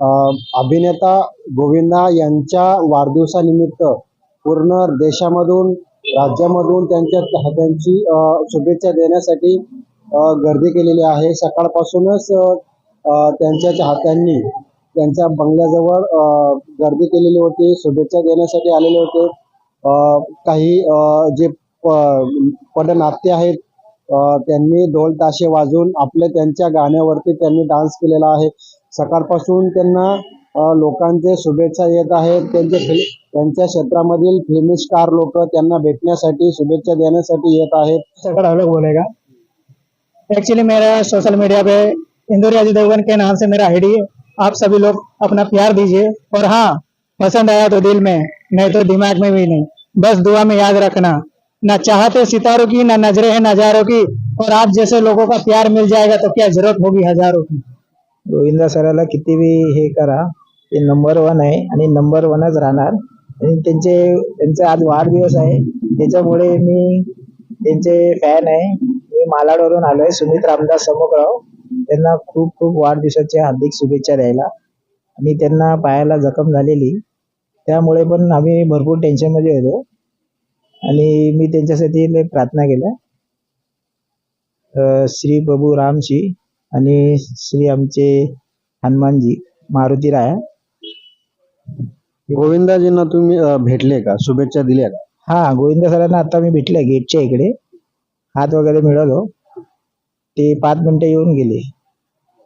अभिनेता गोविंदा यांच्या वाढदिवसानिमित्त पूर्ण देशामधून राज्यामधून त्यांच्या चाहत्यांची शुभेच्छा देण्यासाठी गर्दी केलेली आहे. सकाळपासूनच अं, त्यांच्या चाहत्यांनी त्यांच्या बंगल्याजवळ गर्दी केलेली होती. शुभेच्छा देण्यासाठी आलेले होते. अं, काही अं, जे पदनाट्य आहेत त्यांनी ढोल ताशे वाजवून आपल्या त्यांच्या गाण्यावरती त्यांनी डान्स केलेला आहे. सकाळपासून त्यांना लोकांचे शुभेच्छा आहेत. त्यांचे फिल, त्यांच्या क्षेत्रामधील फिल्मी स्टार लोक त्यांना भेटण्यासाठी शुभेच्छा देण्यासाठी येत डायलॉग बोलेगा एक्चुअली मेरा सोशल मीडिया पे इंदौरी अजय देवगन के नाम से मेरा आईडी है। आप सभी लोग अपना प्यार दीजिए। और हाँ पसंद आया तो दिल में, नहीं तो दिमाग में भी नहीं। बस दुआ में याद रखना। ना चाहते सितारों की, ना नजरे है नजारों की। और आप जैसे लोगों का प्यार मिल जाएगा तो क्या ज़रूरत होगी हज़ारों की? गोविंदा सराला किती बी हे करा. ते नंबर वन आहे आणि नंबर वनच राहणार. आणि त्यांचे त्यांचा आज वाढदिवस आहे. त्याच्यामुळे मी त्यांचे फॅन आहे. मी मालाडवरून आलो आहे सुमित रामदास समोकराव त्यांना खूप खूप वाढदिवसाच्या हार्दिक शुभेच्छा द्यायला. आणि त्यांना पायाला जखम झालेली. त्यामुळे पण आम्ही भरपूर टेन्शनमध्ये होतो. आणि मी त्यांच्यासाठी प्रार्थना केल्या. श्री प्रभू रामशी आणि श्री आमचे हनुमानजी मारुती राया. गोविंदाजींना तुम्ही अं, भेटले का? शुभेच्छा दिल्या का? हा गोविंद सरांना आता मी भेटले गेटच्या इकडे. हात वगैरे मिळवलो. ते पाच मिनिटं येऊन गेले.